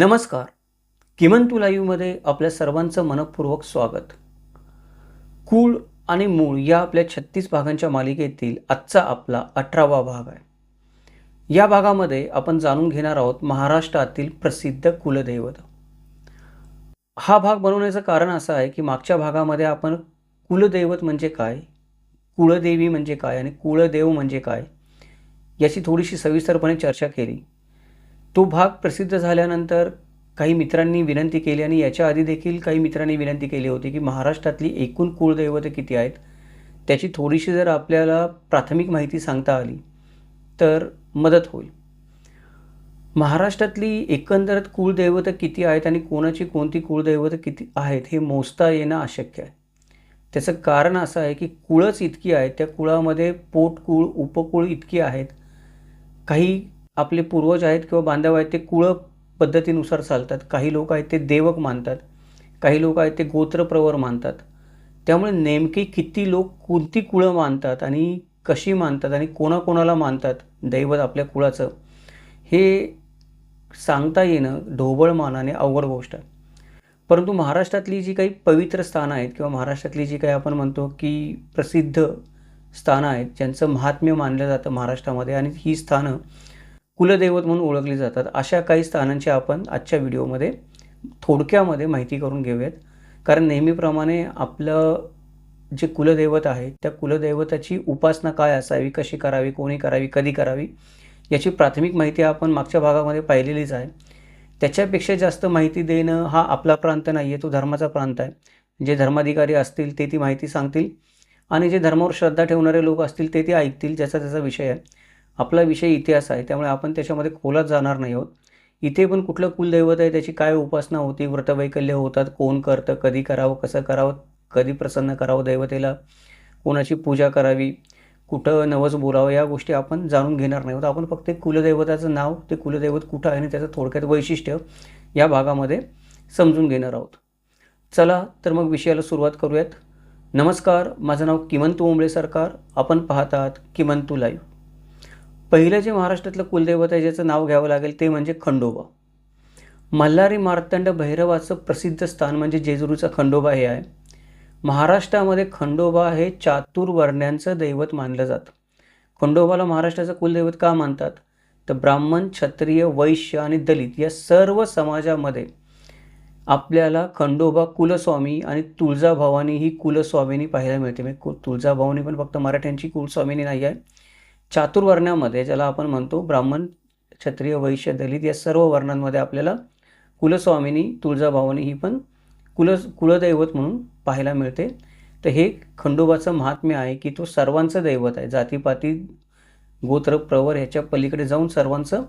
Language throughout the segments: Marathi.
नमस्कार. किमंतू लाईव्हमध्ये आपल्या सर्वांचं मनपूर्वक स्वागत. कुळ आणि मूळ या आपल्या छत्तीस भागांच्या मालिकेतील आजचा आपला अठरावा भाग आहे. या भागामध्ये आपण जाणून घेणार आहोत महाराष्ट्रातील प्रसिद्ध कुलदैवत. हा भाग बनवण्याचं कारण असं आहे की मागच्या भागामध्ये आपण कुलदैवत म्हणजे काय कुळदेवी म्हणजे काय आणि कुळदेव म्हणजे काय याची थोडीशी सविस्तरपणे चर्चा केली. तो भाग प्रसिद्ध झाल्यानंतर काही मित्रांनी विनंती केली आणि याच्या आधी देखील काही मित्रांनी विनंती केली होती की महाराष्ट्रातली एकूण कुळदैवतं किती आहेत? त्याची थोडीशी जर आपल्याला प्राथमिक माहिती सांगता आली तर मदत होईल. महाराष्ट्रातली एकंदरत कुळदैवतं किती आहेत आणि कोणाची कोणती कुळदैवतं किती आहेत हे मोजता येणं अशक्य आहे. त्याचं कारण असं आहे की कुळच इतकी आहेत त्या कुळामध्ये पोटकुळ उपकुळ इतकी आहेत. काही आपले पूर्वज आहेत किंवा बांधव आहेत ते कुळ पद्धतीनुसार चालतात. काही लोक आहेत ते देवक मानतात. काही लोक आहेत ते गोत्रप्रवर मानतात. त्यामुळे नेमकी किती लोक कोणती कुळं मानतात आणि कशी मानतात आणि कोणाकोणाला मानतात दैवत आपल्या कुळाचं हे सांगता येणं ढोबळमानाने अवघड गोष्ट आहे. परंतु महाराष्ट्रातली जी काही पवित्र स्थानं आहेत किंवा महाराष्ट्रातली जी काही आपण म्हणतो की प्रसिद्ध स्थानं आहेत ज्यांचं महात्म्य मानलं जातं महाराष्ट्रामध्ये आणि ही स्थानं कुलदैवत म्हणून ओळखली जातात. अशा काही स्थानांची आपण आजच्या व्हिडिओमध्ये थोडक्यामध्ये माहिती करून घेऊयात. कारण नेहमीप्रमाणे आपलं जे कुलदैवत आहे त्या कुलदैवताची उपासना काय असावी कशी करावी कोणी करावी कधी करावी याची प्राथमिक माहिती आपण मागच्या भागामध्ये पाहिलेलीच आहे. त्याच्यापेक्षा जास्त माहिती देणं हा आपला प्रांत नाही आहे तो धर्माचा प्रांत आहे. जे धर्माधिकारी असतील ते ती माहिती सांगतील. आणि जे धर्मावर श्रद्धा ठेवणारे लोक असतील ते ते ऐकतील ज्याचा त्याचा विषय आहे. आपला विषय इतिहास आहे त्यामुळे आपण त्याच्यामध्ये खोलात जाणार नाही आहोत. इथे पण कुठलं कुलदैवत आहे त्याची काय उपासना होती व्रतवैकल्य होतात कोण करतं कधी करावं कसं करावं कधी प्रसन्न करावं दैवतेला कोणाची पूजा करावी कुठं नवस बोलावं या गोष्टी आपण जाणून घेणार नाही आहोत. आपण फक्त कुलदैवताचं नाव ते कुलदैवत कुठं आहे आणि त्याचं थोडक्यात वैशिष्ट्य या भागामध्ये समजून घेणार आहोत. चला तर मग विषयाला सुरुवात करूयात. नमस्कार माझं नाव किमंतू ओंबळे सरकार. आपण पाहतात किमंतू लाईव्ह. पहिलं जे महाराष्ट्रातलं कुलदैवत आहे ज्याचं नाव घ्यावं लागेल ते म्हणजे खंडोबा. मल्हारी मार्तंड भैरवाचं प्रसिद्ध स्थान म्हणजे जेजुरीचा खंडोबा हे आहे. महाराष्ट्रामध्ये खंडोबा हे चातुर्वर्ण्यांचं दैवत मानलं जातं. खंडोबाला महाराष्ट्राचं कुलदैवत का मानतात? तर ब्राह्मण क्षत्रिय वैश्य आणि दलित या सर्व समाजामध्ये आपल्याला खंडोबा कुलस्वामी आणि तुळजाभवानी ही कुलस्वामिनी पाहायला मिळते. म्हणजे कु तुळजाभवानी पण फक्त मराठ्यांची कुलस्वामिनी नाही आहे. चातुर्वर्ण्यामध्ये ज्याला आपण म्हणतो ब्राह्मण क्षत्रिय वैश्य दलित या सर्व वर्णांमध्ये आपल्याला कुलस्वामिनी तुळजाभवानी ही पण कुल कुलदैवत म्हणून पाहायला मिळते. तर हे खंडोबाचं महात्म्य आहे की तो सर्वांचं दैवत आहे. जातीपाती गोत्र प्रवर ह्याच्या पलीकडे जाऊन सर्वांचं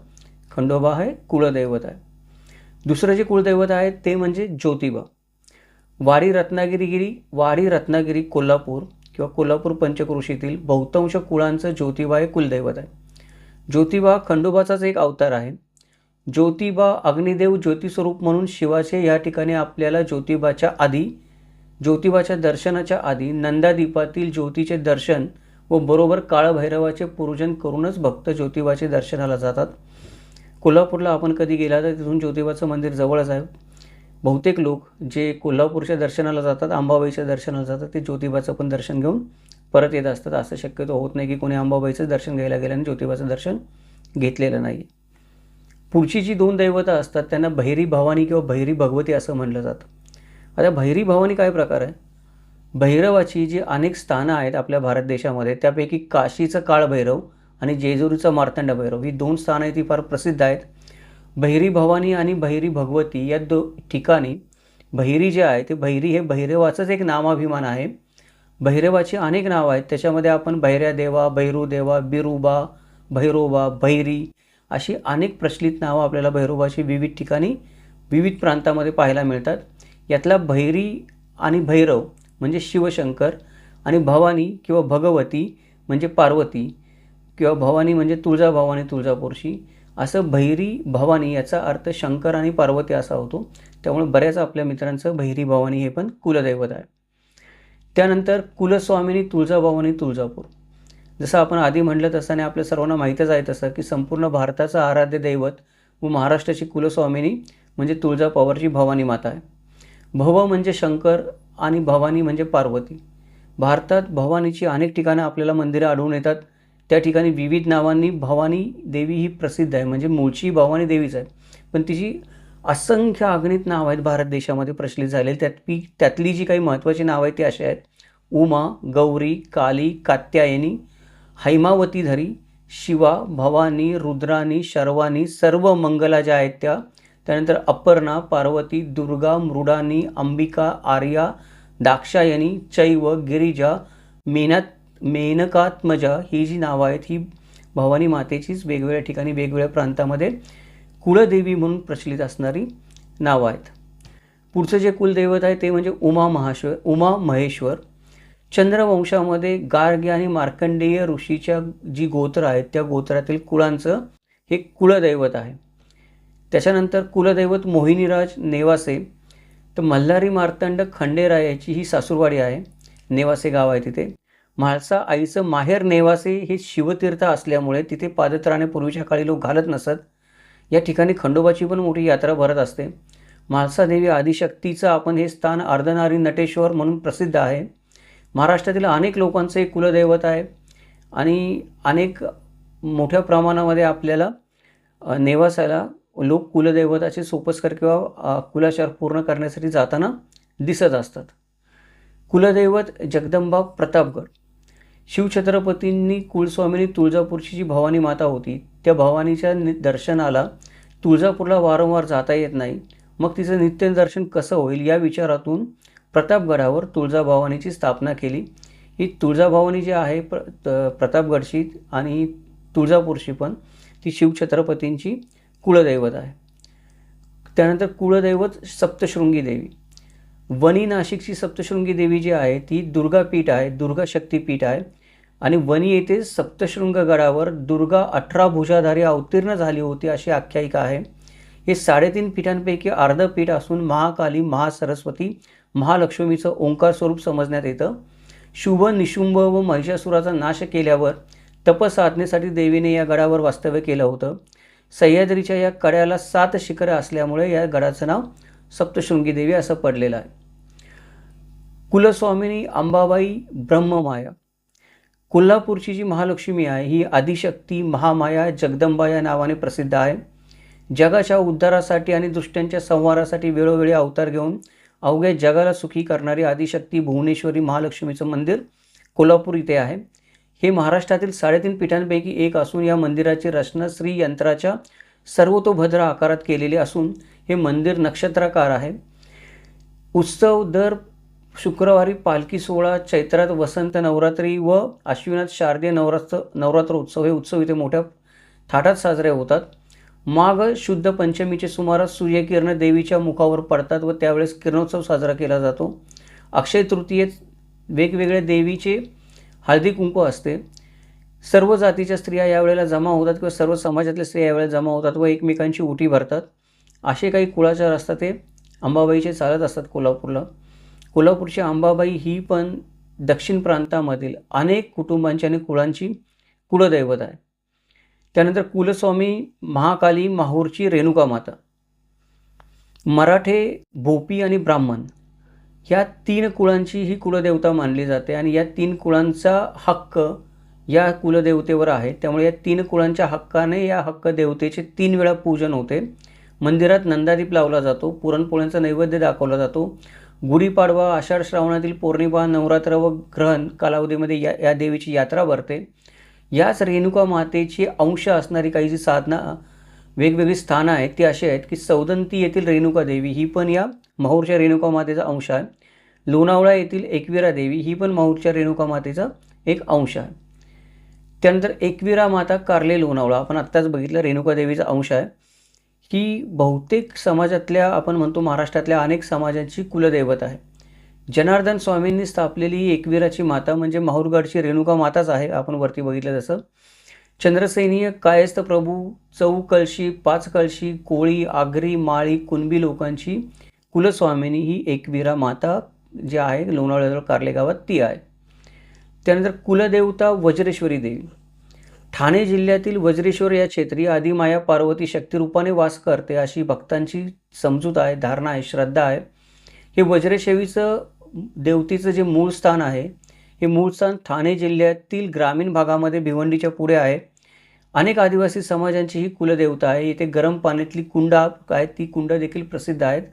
खंडोबा हे कुलदैवत आहे. दुसरं जे कुलदैवत आहे ते म्हणजे ज्योतिबा. वारी रत्नागिरीगिरी वारी रत्नागिरी कोल्हापूर किंवा कोल्हापूर पंचक्रोशीतील बहुतांश कुळांचं ज्योतिबा हे कुलदैवत आहे. ज्योतिबा खंडोबाचाच एक अवतार आहे. ज्योतिबा अग्निदेव ज्योतिस्वरूप म्हणून शिवाचे या ठिकाणी आपल्याला ज्योतिबाच्या आधी ज्योतिबाच्या दर्शनाच्या आधी नंदादीपातील ज्योतीचे दर्शन व बरोबर काळभैरवाचे पूजन करूनच भक्त ज्योतिबाचे दर्शनाला जातात. कोल्हापूरला आपण कधी गेला तर तिथून ज्योतिबाचं मंदिर जवळच आहे. बहुतेक लोक जे कोल्हापूरच्या दर्शनाला जातात अंबाबाईच्या दर्शनाला जातात ते ज्योतिबाचं पण दर्शन घेऊन परत येत असतात. असं शक्यतो होत नाही की कोणी अंबाबाईचं दर्शन घ्यायला गेलं आणि ज्योतिबाचं दर्शन घेतलेलं नाही. पुढची जी दोन दैवता असतात त्यांना भैरी भवानी किंवा भैरी भगवती असं म्हटलं जातं. आता भैरी भवानी काय प्रकार आहे? भैरवाची जी अनेक स्थानं आहेत आपल्या भारत देशामध्ये त्यापैकी काशीचं काळभैरव आणि जेजुरीचा मार्तंड भैरव ही दोन स्थानं आहेत ती फार प्रसिद्ध आहेत. भैरी भवानी आणि भैरी भगवती या दो ठिकाणी भैरी जे आहे ते भैरी हे भैरवाचंच एक नामाभिमान आहे. भैरवाची अनेक नावं आहेत. त्याच्यामध्ये आपण भैऱ्या देवा भैरूदेवा बिरुबा भैरोबा भैरी अशी अनेक प्रचलित नावं आपल्याला भैरोबाची विविध ठिकाणी विविध प्रांतामध्ये पाहायला मिळतात. यातला भैरी आणि भैरव म्हणजे शिवशंकर आणि भवानी किंवा भगवती म्हणजे पार्वती किंवा भवानी म्हणजे तुळजाभवानी तुळजापूरशी असं भैरी भवानी याचा अर्थ शंकर आणि पार्वती असा होतो. त्यामुळे बऱ्याच आपल्या मित्रांचं भैरी भवानी हे पण कुलदैवत आहे. त्यानंतर कुलस्वामिनी तुळजाभवानी तुळजापूर. जसं आपण आधी म्हटलं तसं आणि आपल्या सर्वांना माहीतच आहे तसं की संपूर्ण भारताचं आराध्य दैवत व महाराष्ट्राची कुलस्वामिनी म्हणजे तुळजापावरची भवानी माता आहे. भव म्हणजे शंकर आणि भवानी म्हणजे पार्वती. भारतात भवानीची अनेक ठिकाणं आपल्याला मंदिरं आढळून येतात. त्या ठिकाणी विविध नावांनी भवानी देवी ही प्रसिद्ध आहे. म्हणजे मूळची भवानी देवीच आहे. पण तिची असंख्य अगणित नाव आहेत भारत देशामध्ये प्रचलित झालेली. त्यातली त्यातली जी काही महत्त्वाची नावं आहेत ती अशी आहेत. उमा गौरी काली कात्यायनी हैमावतीधरी शिवा भवानी रुद्रानी शर्वानी सर्व मंगला ज्या आहेत त्या. त्यानंतर अपर्णा पार्वती दुर्गा मृडानी अंबिका आर्या दाक्षायनी चैव गिरिजा मेनात मेनकात्मजा ही जी नावं आहेत ही भवानी मातेचीच वेगवेगळ्या ठिकाणी वेगवेगळ्या प्रांतामध्ये कुळदेवी म्हणून प्रचलित असणारी नावं आहेत. पुढचं जे कुलदैवत आहे ते म्हणजे उमा महाश्वर उमा महेश्वर. चंद्रवंशामध्ये गार्ग्य आणि मार्कंडेय ऋषीच्या जी गोत्र आहेत त्या गोत्रातील कुळांचं हे कुलदैवत आहे. त्याच्यानंतर कुलदैवत मोहिनीराज नेवासे तर मल्हारी मार्तंड खंडेरायाची ही सासूरवाडी आहे नेवासे गाव आहे तिथे. म्हाळसा आईचं माहेर नेवासे हे शिवतीर्थ असल्यामुळे तिथे पादत्राणे पूर्वीच्या काळी लोक घालत नसत. या ठिकाणी खंडोबाची पण मोठी यात्रा भरत असते. म्हाळसा देवी आदिशक्तीचं आपण हे स्थान अर्धनारी नटेश्वर म्हणून प्रसिद्ध आहे. महाराष्ट्रातील अनेक लोकांचं एक कुलदैवत आहे. आणि अनेक मोठ्या प्रमाणामध्ये आपल्याला नेवासाला लोक कुलदैवताचे सोपस्कर किंवा कुलाचार पूर्ण करण्यासाठी जाताना दिसत असतात. कुलदैवत जगदंबा प्रतापगड. शिवछत्रपतींनी कुलस्वामिनी तुळजापूरची जी भवानी माता होती त्या भवानीच्या दर्शनाला तुळजापूरला वारंवार जाता येत नाही. मग तिचं नित्य दर्शन कसं होईल या विचारातून प्रतापगडावर तुळजाभवानीची स्थापना केली. ही तुळजाभवानी जी आहे प्र प्रतापगडची आणि तुळजापूरची पण ती शिवछत्रपतींची कुळदैवत आहे. त्यानंतर कुळदैवत सप्तशृंगी देवी. वनी नाशिकची सप्तशृंगी देवी जी आहे ती दुर्गापीठ आहे दुर्गा शक्तीपीठ आहे. आणि वनी येथे सप्तशृंग गडावर दुर्गा अठरा भुजाधारी अवतीर्ण झाली होती अशी आख्यायिका आहे. हे साडेतीन पीठांपैकी अर्ध पीठ असून महाकाली महासरस्वती महालक्ष्मीचं ओंकार स्वरूप समजण्यात येतं. शुभ निशुंभ व महिषासुराचा नाश केल्यावर तपसाधनेसाठी देवीने या गडावर वास्तव्य केलं होतं. सह्याद्रीच्या या कड्याला सात शिखरं असल्यामुळे या गडाचं नाव सप्तशृंगी देवी असं पडलेलं आहे. कुलस्वामिनी अंबाबाई ब्रह्ममाया कोल्हापूरची जी महालक्ष्मी आहे ही आदिशक्ती महामाया जगदंबा या नावाने प्रसिद्ध आहे. जगाच्या उद्धारासाठी आणि दृष्ट्यांच्या संहारासाठी वेळोवेळी अवतार घेऊन अवघ्या जगाला सुखी करणारी आदिशक्ती भुवनेश्वरी महालक्ष्मीचं मंदिर कोल्हापूर इथे आहे. हे महाराष्ट्रातील साडेतीन पीठांपैकी एक असून या मंदिराची रचना श्री यंत्राच्या सर्वतोभद्र आकारात केलेली असून हे मंदिर नक्षत्राकार आहे. उत्सव दर शुक्रवारी पालखी सोहळा चैत्रात वसंत नवरात्री व आश्विनात शारदीय नवरात्र नवरात्र उत्सव हे उत्सव इथे मोठ्या थाटात साजरे होतात. माघ शुद्ध पंचमीचे सुमारास सूर्यकिरण देवीच्या मुखावर पडतात व त्यावेळेस किरणोत्सव साजरा केला जातो. अक्षय तृतीयेत वेगवेगळ्या देवीचे हळदी कुंकू असते. सर्व जातीच्या स्त्रिया यावेळेला जमा होतात किंवा सर्व समाजातल्या स्त्रिया यावेळेला जमा होतात व एकमेकांची उठी भरतात. असे काही कुळाचार असतात ते. अंबाबाईचे चालत असतात कोल्हापूरला. कोल्हापूरची अंबाबाई ही पण दक्षिण प्रांतामधील अनेक कुटुंबांची आणि कुळांची कुलदैवत आहे त्यानंतर कुलस्वामी महाकाली माहूरची रेणुका माता मराठे भोपी आणि ब्राह्मण ह्या तीन कुळांची ही कुलदेवता मानली जाते आणि या तीन कुळांचा हक्क या कुलदेवतेवर आहे. त्यामुळे या तीन कुळांच्या हक्काने या हक्क देवतेचे तीन वेळा पूजन होते. मंदिरात नंदादीप लावला जातो पुरणपोळ्यांचा नैवेद्य दाखवला जातो गुढीपाडवा आषाढ श्रावणातील पौर्णिमा नवरात्र व ग्रहण कालावधीमध्ये या या देवीची यात्रा भरते. याच रेणुका मातेची अंश असणारी काही जी साधना वेगवेगळी स्थानं आहेत ती अशी आहेत की सौदंती येथील रेणुका देवी ही पण या माहूरच्या रेणुका मातेचा अंश आहे. लोणावळा येथील एकविरा देवी ही पण माहूरच्या रेणुका मातेचा एक अंश आहे. त्यानंतर एकविरा माता कार्ले लोणावळा आपण आत्ताच बघितलं रेणुका देवीचा अंश आहे. ही बहुतेक समाजातल्या आपण म्हणतो महाराष्ट्रातल्या अनेक समाजांची कुलदैवत आहे. जनार्दन स्वामींनी स्थापलेली एकवीराची माता म्हणजे माहूरगडची रेणुका माताच आहे आपण वरती बघितलं जसं चंद्रसेनीय कायस्थ प्रभू चौ कळशी पाच कळशी कोळी आगरी माळी कुणबी लोकांची कुलस्वामिनी ही एकवीरा माता जी आहे लोणावळ्याजवळ कार्ले गावात ती आहे. त्यानंतर कुलदेवता वज्रेश्वरी देवी. ठाणे जिल्ह्यातील वज्रेश्वर या क्षेत्री आदिमाया पार्वती शक्तिरूपाने वास करते अशी भक्तांची समजूत आहे धारणा आहे श्रद्धा आहे. हे वज्रेशेवीचं देवतीचं जे मूळ स्थान आहे हे मूळ स्थान ठाणे जिल्ह्यातील ग्रामीण भागामध्ये भिवंडीच्या पुढे आहे. अनेक आदिवासी समाजांची ही कुलदेवता आहे. इथे गरम पाण्यातली कुंडा काय ती कुंड देखील प्रसिद्ध आहेत.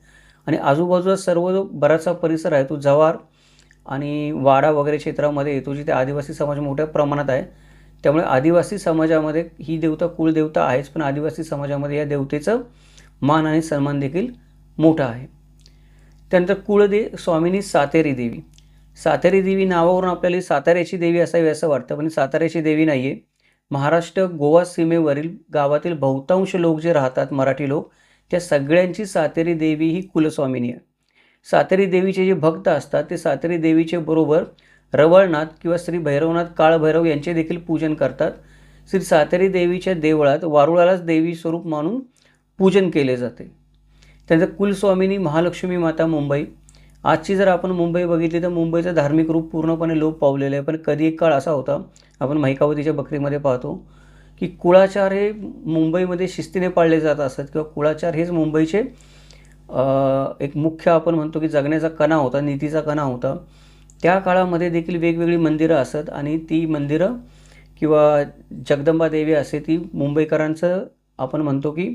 आणि आजूबाजूचा सर्व जो बराचसा परिसर आहे तो जवार आणि वाडा वगैरे क्षेत्रामध्ये येतो जिथे आदिवासी समाज मोठ्या प्रमाणात आहे. त्यामुळे आदिवासी समाजामध्ये ही देवता कुलदेवता आहेच पण आदिवासी समाजामध्ये या देवतेचं मान आणि सन्मान देखील मोठा आहे. त्यानंतर कुळदे स्वामिनी सातेरी देवी. सातेरी देवी नावावरून आपल्याला साताऱ्याची देवी असावी असं वाटतं पण साताऱ्याची देवी नाही आहे महाराष्ट्र गोवा सीमेवरील गावातील बहुतांश लोक जे राहतात मराठी लोक त्या सगळ्यांची सातेरी देवी ही कुलस्वामिनी आहे. सातेरी देवीचे जे भक्त असतात ते सातेरी देवीचे बरोबर रवळनाथ किंवा श्री भैरवनाथ काळभैरव यांचे देखील पूजन करतात. श्री सातेरी देवीच्या देवळात वारुळालाच देवी स्वरूप मानून पूजन केले जाते. त्यांचं कुलस्वामिनी महालक्ष्मी माता मुंबई. आजची जर आपण मुंबई बघितली तर मुंबईचं धार्मिक रूप पूर्णपणे लोप पावलेलं आहे. पण कधी एक काळ असा होता आपण महिकावतीच्या बकरीमध्ये पाहतो की कुळाचार हे मुंबईमध्ये शिस्तीने पाळले जात असत किंवा कुळाचार हेच मुंबईचे एक मुख्य आपण म्हणतो की जगण्याचा कणा होता नीतीचा कणा होता. त्या काळामध्ये देखील वेगवेगळी मंदिरं असत आणि ती मंदिरं किंवा जगदंबा देवी असे ती मुंबईकरांचं आपण म्हणतो की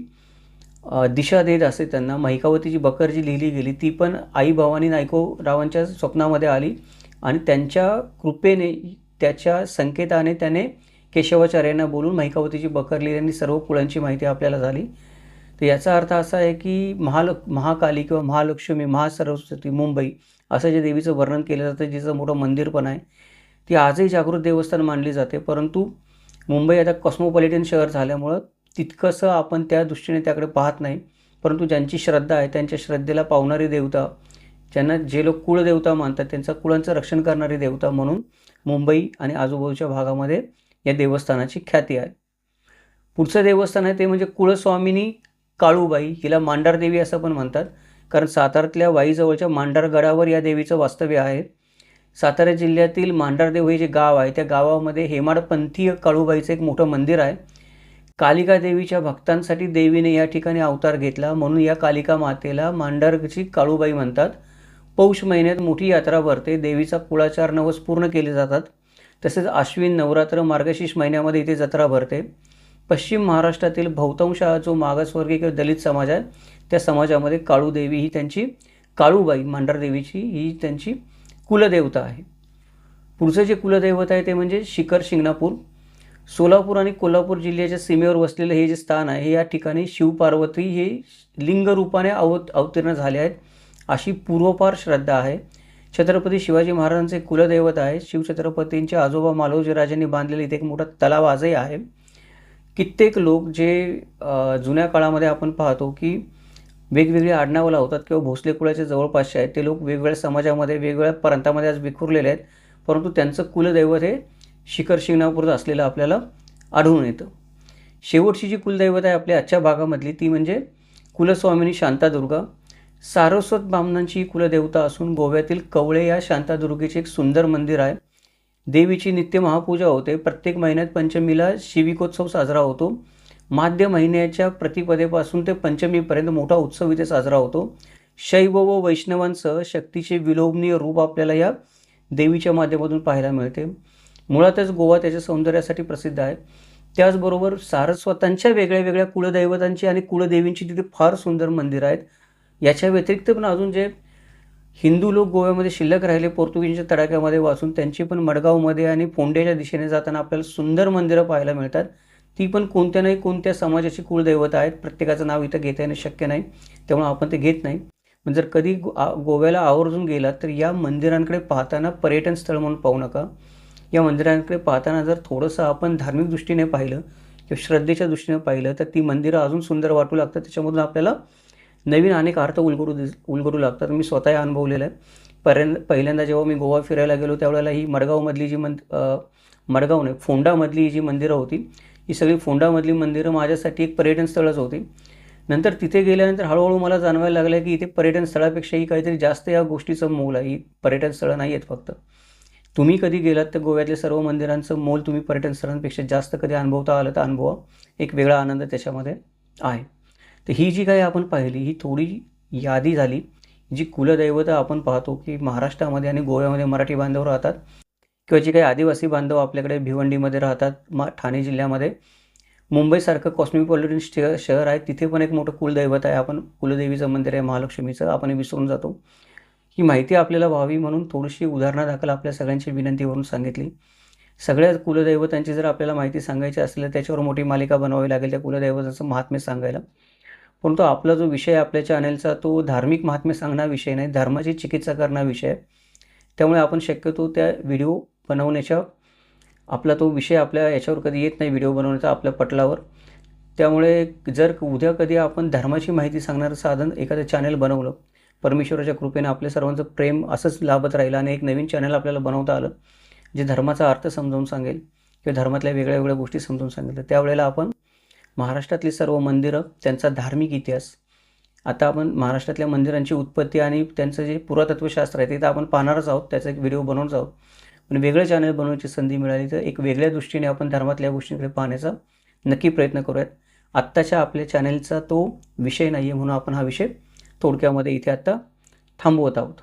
दिशा देत असे त्यांना. महिकावतीची बकर जी लिहिली गेली ती पण आई भवानी नायकोरावांच्या स्वप्नामध्ये आली आणि त्यांच्या कृपेने त्याच्या संकेताने त्याने केशवाचार्यांना बोलून महिकावतीची बकर लिहिल्याने सर्व कुळांची माहिती आपल्याला झाली. तर याचा अर्थ असा आहे की महालक् महाकाली किंवा महालक्ष्मी महासरस्वती मुंबई असं जे देवीचं वर्णन केलं जातं जिचं मोठं मंदिर पण आहे ती आजही जागृत देवस्थान मानली जाते. परंतु मुंबई आता कॉस्मोपॉलिटन शहर झाल्यामुळं तितकंसं आपण त्या दृष्टीने त्याकडे पाहत नाही. परंतु ज्यांची श्रद्धा आहे त्यांच्या श्रद्धेला पावणारी देवता ज्यांना जे लोक कुळदेवता मानतात त्यांचा कुळांचं रक्षण करणारी देवता म्हणून मुंबई आणि आजूबाजूच्या भागामध्ये या देवस्थानाची ख्याती आहे. पुढचं देवस्थान आहे ते म्हणजे कुळस्वामिनी काळूबाई हिला मांडारदेवी असं पण म्हणतात. कारण साताऱ्यातल्या वाईजवळच्या मांडारगडावर या देवीचं वास्तव्य आहे. सातारा जिल्ह्यातील मांडारदेव हे जे गाव आहे त्या गावामध्ये हेमाडपंथीय काळूबाईचं एक मोठं मंदिर आहे. कालिका देवीच्या भक्तांसाठी देवीने या ठिकाणी अवतार घेतला. म्हणून या कालिका मातेला मांडरची काळूबाई म्हणतात. पौष महिन्यात मोठी यात्रा भरते. देवीचा कुळाचार नवस पूर्ण केले जातात. तसेच आश्विन नवरात्र मार्गशीर्ष महिन्यामध्ये इथे जत्रा भरते. पश्चिम महाराष्ट्रातील बहुतांश जो मागासवर्गीय किंवा दलित समाज आहे त्या समाजामध्ये काळूदेवी ही त्यांची काळूबाई मांढरदेवीची ही त्यांची कुलदेवता आहे. पुढचं जे कुलदैवत आहे ते म्हणजे शिखर शिंगणापूर. सोलापूर आणि कोल्हापूर जिल्ह्याच्या सीमेवर वसलेलं हे जे स्थान आहे हे या ठिकाणी शिवपार्वती हे लिंगरूपाने अव अवतीर्ण झाले आहेत. अशी पूर्वपार श्रद्धा आहे. छत्रपती शिवाजी महाराजांचे कुलदैवत आहे. शिवछत्रपतींचे आजोबा मालोजी राजांनी बांधलेले इथे एक मोठा तलाव आजही आहे. कित्येक लोक जे जुन्या काळामध्ये आपण पाहतो की वेगवेगळी आडनावं लावतात किंवा भोसले कुळाच्या जवळपासचे आहेत ते लोक वेगवेगळ्या समाजामध्ये वेगवेगळ्या प्रांतामध्ये आज विखुरलेले आहेत परंतु त्यांचं कुलदैवत हे शिखर शिंगणापूरचं असलेलं आपल्याला आढळून येतं. शेवटची जी कुलदैवत आहे आपल्या आजच्या भागामधली ती म्हणजे कुलस्वामिनी शांतादुर्गा. सारस्वत ब्राह्मणांची कुलदेवता असून गोव्यातील कवळे या शांतादुर्गेचे एक सुंदर मंदिर आहे. देवीची नित्य महापूजा होते. प्रत्येक महिन्यात पंचमीला शिविकोत्सव साजरा होतो. माध्य महिन्याच्या प्रतिपदेपासून ते पंचमीपर्यंत मोठा उत्सव इथे साजरा होतो. शैव व वैष्णवांसह शक्तीचे विलोभनीय रूप आपल्याला या देवीच्या माध्यमातून पाहायला मिळते. मुळातच गोवा त्याच्या सौंदर्यासाठी प्रसिद्ध आहे. त्याचबरोबर सारस्वतांच्या वेगळ्या वेगळ्या कुलदैवतांची आणि कुलदेवींची तिथे फार सुंदर मंदिरं आहेत. याच्या व्यतिरिक्त पण अजून जे हिंदू लोक गोव्यामध्ये शिल्लक राहिले पोर्तुगीजच्या तडाख्यामध्ये वाचून त्यांची पण मडगावमध्ये आणि फोंड्याच्या दिशेने जाताना आपल्याला सुंदर मंदिरं पाहायला मिळतात. ती पण कोणत्या नाही कोणत्या समाजाची कुलदैवत आहेत प्रत्येकाचं नाव इथं घेता येणं शक्य नाही त्यामुळे आपण ते घेत नाही. पण जर कधी गो गोव्याला आवर्जून गेलात तर या मंदिरांकडे पाहताना पर्यटन स्थळ म्हणून पाहू नका. या मंदिरांकडे पाहताना जर थोडंसं आपण धार्मिक दृष्टीने पाहिलं किंवा श्रद्धेच्या दृष्टीने पाहिलं तर ती मंदिरं अजून सुंदर वाटू लागतात. त्याच्यामधून आपल्याला नवीन अनेक अर्थ उलगडू दिस उलगडू लागतात. मी स्वतः अनुभवलेलं आहे. पर्यंत पहिल्यांदा जेव्हा मी गोवा फिरायला गेलो त्यावेळेला ही मडगावमधली जी मंद मडगाव नाही फोंडामधली जी मंदिरं होती ही सगळी फोंडामधली मंदिरं माझ्यासाठी एक पर्यटन स्थळच होती. नंतर तिथे गेल्यानंतर हळूहळू मला जाणवायला लागलं की इथे पर्यटन स्थळापेक्षाही काहीतरी जास्त या गोष्टीचं मोल आहे. ही पर्यटन स्थळं नाही आहेत फक्त. तुम्ही कधी गेलात तर गोव्यातल्या सर्व मंदिरांचं मोल तुम्ही पर्यटन स्थळांपेक्षा जास्त कधी अनुभवता आलं तर अनुभवा. एक वेगळा आनंद त्याच्यामध्ये आहे. तर ही जी काही आपण पाहिली ही थोडी यादी झाली जी कुलदैवतं आपण पाहतो की महाराष्ट्रामध्ये आणि गोव्यामध्ये मराठी बांधव राहतात किंवा जे काही आदिवासी बांधव आपल्याकडे भिवंडीमध्ये राहतात मा ठाणे जिल्ह्यामध्ये. मुंबईसारखं कॉस्मोपॉलिटन शहर शहर आहे तिथे पण एक मोठं कुलदैवत आहे. आपण कुलदेवीचं मंदिर आहे महालक्ष्मीचं आपण विसरून जातो. ही माहिती आपल्याला व्हावी म्हणून थोडीशी उदाहरणादाखल आपल्या सगळ्यांची विनंतीवरून सांगितली. सगळ्या कुलदैवतांची जर आपल्याला माहिती सांगायची असेल तर त्याच्यावर मोठी मालिका बनवावी लागेल त्या कुलदैवताचं महात्म्य सांगायला. परंतु आपला जो विषय आपल्या चॅनलचा तो धार्मिक महात्म्य सांगणा विषय नाही धर्माची चिकित्सा करणारा विषय आहे. त्यामुळे आपण शक्यतो त्या व्हिडिओ बनवण्याच्या आपला तो विषय आपल्या याच्यावर कधी येत नाही व्हिडिओ बनवण्याचा आपल्या पटलावर. त्यामुळे जर उद्या कधी आपण धर्माची माहिती सांगणारं साधन एखादं चॅनल बनवलं परमेश्वराच्या कृपेने आपल्या सर्वांचं प्रेम असंच लाभत राहिलं आणि एक नवीन चॅनल आपल्याला बनवता आलं जे धर्माचा अर्थ समजावून सांगेल किंवा धर्मातल्या वेगळ्या वेगळ्या गोष्टी समजावून सांगेल तर त्यावेळेला आपण महाराष्ट्रातली सर्व मंदिरं त्यांचा धार्मिक इतिहास. आता आपण महाराष्ट्रातल्या मंदिरांची उत्पत्ती आणि त्यांचं जे पुरातत्वशास्त्र आहे ते तर आपण पाहणारच आहोत त्याचा एक व्हिडिओ बनवूनच आहोत. पण वेगळं चॅनल बनवण्याची संधी मिळाली तर एक वेगळ्या दृष्टीने आपण धर्मातल्या गोष्टींकडे पाहण्याचा नक्की प्रयत्न करूयात. आत्ताच्या आपल्या चॅनलचा तो विषय नाही आहे म्हणून आपण हा विषय थोडक्यामध्ये इथे आत्ता थांबवत आहोत.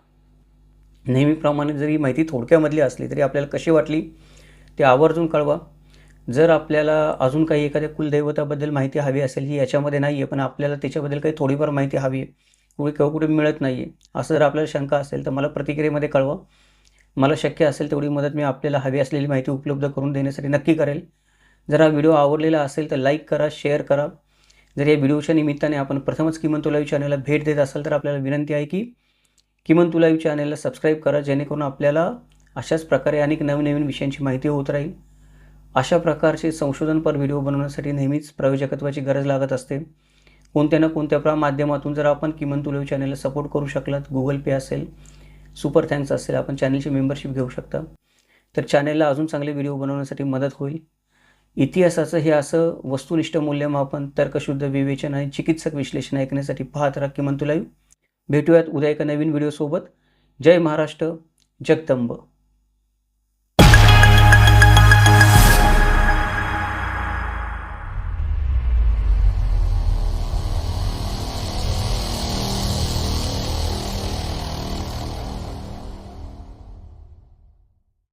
नेहमीप्रमाणे जरी माहिती थोडक्यामधली असली तरी आपल्याला कशी वाटली ते आवर्जून कळवा. जर आपल्याला अजून काही एखाद्या कुलदैवताबद्दल माहिती हवी असेल ही याच्यामध्ये नाही आहे पण आपल्याला त्याच्याबद्दल काही थोडीफार माहिती हवी आहे कुठे किंवा कुठे मिळत नाही आहे असं जर आपल्याला शंका असेल तर मला प्रतिक्रियेमध्ये कळवा. मला शक्य असेल तेवढी मदत मी आपल्याला हवी असलेली माहिती उपलब्ध करून देण्यासाठी नक्की करेल. जर हा व्हिडिओ आवडलेला असेल तर लाईक करा शेअर करा. जर या व्हिडिओच्या निमित्ताने आपण प्रथमच किमान तुलावी चॅनलला भेट देत असाल तर आपल्याला विनंती आहे की किमान तुलावी चॅनलला सबस्क्राईब करा जेणेकरून आपल्याला अशाच प्रकारे अनेक नवीन नवीन विषयांची माहिती होत राहील. अशा प्रकारचे संशोधनपर व्हिडिओ बनवण्यासाठी नेहमीच प्रयोजकत्वाची गरज लागत असते. कोणत्या ना कोणत्या प्रा माध्यमातून जर आपण किमान तुलेव चॅनलला सपोर्ट करू शकलात गुगल पे असेल सुपर थँक्स असेल आपण चॅनलची मेंबरशिप घेऊ शकता. तर चॅनलला अजून चांगले व्हिडिओ बनवण्यासाठी मदत होईल. इतिहासाचं हे असं वस्तुनिष्ठ मूल्यमापन तर्कशुद्ध विवेचन आणि चिकित्सक विश्लेषण ऐकण्यासाठी पाहत राहा किमान तुला भेटूयात उद्या एका नवीन व्हिडिओसोबत जय महाराष्ट्र जगदंब.